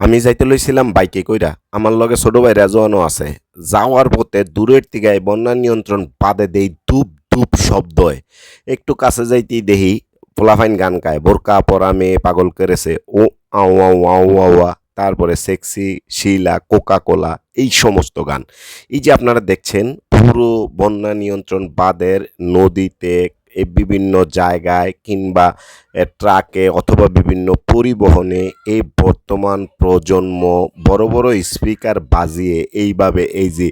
আমি যাইতে লইছিলাম বাইকে কইরা। আমার লগে ছোট ভাই রেজওয়ানও আছে। যাওয়ার পথে দূরের দিকে বন্যা নিয়ন্ত্রণ বাদে দেই ধূপ ধূপ শব্দয় একটু কাছে যাইতেই দেখি পোলাফাইন গান গায়। বোরকা পরা মেয়ে পাগল করেছে। ও, আও আও আও আওয়া তারপরে সেক্সি, শিলা কোকা কোলা এই সমস্ত গান। এই যে আপনারা দেখছেন, পুরো বন্যা নিয়ন্ত্রণ বাদের নদীতে বিভিন্ন জায়গায় কিংবা ট্রাকে অথবা বিভিন্ন পরিবহনে এই বর্তমান প্রজন্ম বড় বড় স্পিকার বাজিয়ে এইভাবে এই যে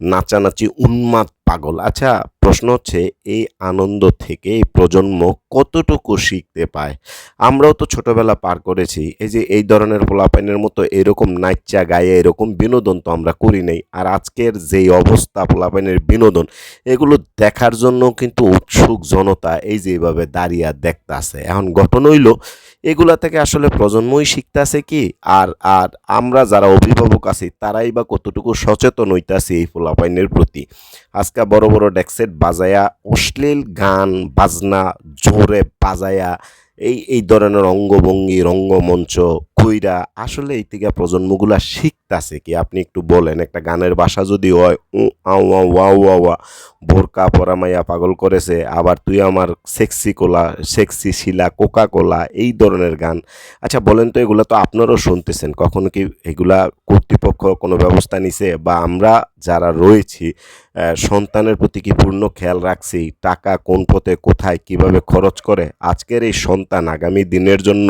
নাচানাচি, উন্মাদ, পাগল। আচ্ছা প্রশ্ন হচ্ছে, এই আনন্দ থেকে এই প্রজন্ম কতটুকু শিখতে পায়? আমরাও তো ছোটবেলা পার করেছি। এই যে, এই ধরনের পোলাপাইনের মতো এরকম নাচ্চা গায়ে এরকম বিনোদন তো আমরা করি নাই। আর আজকের যেই অবস্থা, পোলাপাইনের বিনোদন, এগুলো দেখার জন্য কিন্তু উৎসুক জনতা এই যে দাঁড়িয়ে দেখতে আছে এখন গঠন হইল এগুলা থেকে আসলে প্রজন্মই শিখতেছে কি? আর আর আমরা যারা অভিভাবক আছি, তারাই বা কতটুকু সচেতন হইতাছি এই পোলাপাইনের প্রতি? আজকে বড় বড় ডেক্সেট বাজায়া, অশ্লীল গান, বাজনা, জোরে বাজায়া, এই এই ধরনের অঙ্গভঙ্গি, রঙ্গমঞ্চ কইরা আসলে এই থেকে প্রজন্মগুলা শিখতাছে কি? আপনি একটু বলেন, একটা গানের ভাষা যদি হয়, উ আও আও ওয়াও ওয়া বোরকা পরা মাইয়া পাগল করেছে, আবার তুই আমার sexy cola sexy Sheila coca cola এই ধরনের গান। আচ্ছা বলেন তো, এগুলো তো আপনারাও শুনতেছেন, কখনো কি এগুলা কর্তৃপক্ষ কোনো ব্যবস্থা নিছে? বা আমরা যারা রয়েছি সন্তানের প্রতি কি পূর্ণ খেয়াল রাখছি? টাকা কোন পথে, কোথায়, কীভাবে খরচ করে? আজকের এই সন্তান আগামী দিনের জন্য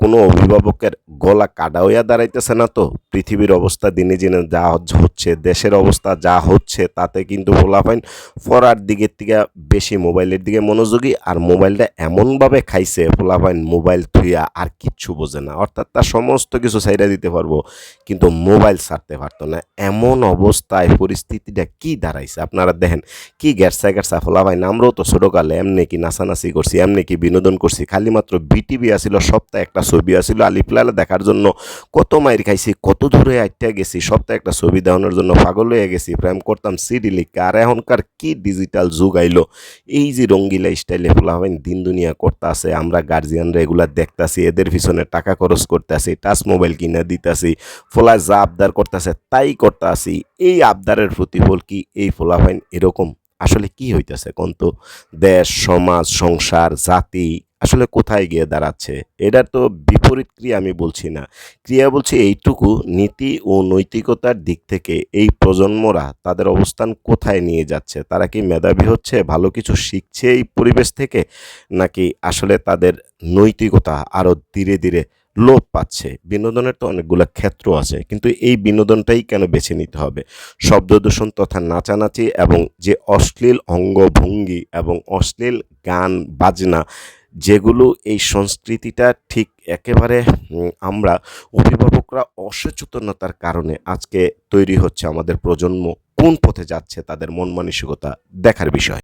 কোনো অভিভাবকের গলা হইয়া দাঁড়াইতেছে না তো? পৃথিবীর অবস্থা দিনে দিনে যা হচ্ছে, দেশের অবস্থা যা হচ্ছে, তাতে কিন্তু ফোলাফাইন পড়ার দিকের থেকে বেশি, মোবাইলের দিকে মনোযোগী। আর মোবাইলটা এমনভাবে খাইছে ফোলাফাইন মোবাইল থুইয়া আর কিচ্ছু বোঝে না। অর্থাৎ তার সমস্ত কিছু সাইডা দিতে পারব, কিন্তু মোবাইল ছাড়তে পারতো না। এমন অবস্থায় পরিস্থিতিটা কি দাঁড়াইছে? আপনারা দেখেন, কি গ্যারসা গ্যারসা ফোলাফাইন আমরাও তো ছোটোকালে এমনি কি নাচানাচি করছি, এমনি কি বিনোদন করছি, খালি মাত্র বিটিভি আসিল সপ্তাহে একটা ছবি আসিল আলিফলালা দেখার জন্য কত মাইর খাইছি, কত দূরে আইটা গেছি সপ্তাহে একটা ছবি দেওয়ানোর জন্য পাগল হয়ে গেছি, প্রেম করতাম সিডি লিখে আর এখনকার কি ডিজিটাল যুগ আইলো? এই যে রঙ্গিলা স্টাইলে ফোলাফাইন দিন দুনিয়া করতে আছে, আমরা গার্জিয়ানরা এগুলা দেখতাছি, এদের পিছনে টাকা খরচ করতে আসি টাচ মোবাইল কিনে দিতাছি ফোলা যা আবদার করতেছে তাই করতে আসি এই আবদারের প্রতিফল কি এই ফোলাফাইন এরকম? আসলে কি হইতেছে কোন তো? দেশ, সমাজ, সংসার, জাতি আসলে কোথায় গিয়ে দাঁড়াচ্ছে? এটার তো বিপরীত ক্রিয়া আমি বলছি না। ক্রিয়া বলছি এইটুকু, নীতি ও নৈতিকতার দিক থেকে এই প্রজন্মরা তাদের অবস্থান কোথায় নিয়ে যাচ্ছে? তারা কি মেধাবী হচ্ছে, ভালো কিছু শিখছে এই পরিবেশ থেকে? নাকি আসলে তাদের নৈতিকতা আরও ধীরে ধীরে লোপ পাচ্ছে? বিনোদনের তো অনেকগুলো ক্ষেত্র আছে, কিন্তু এই বিনোদনটাই কেন বেছে নিতে হবে? শব্দ দূষণ তথা নাচানাচি এবং যে অশ্লীল অঙ্গভঙ্গি এবং অশ্লীল গান, বাজনা যেগুলো এই সংস্কৃতিটা ঠিক একেবারে আমরা অভিভাবকরা অসচেতনতার কারণে আজকে তৈরি হচ্ছে আমাদের প্রজন্ম কোন পথে যাচ্ছে তাদের মন মানসিকতা দেখার বিষয়।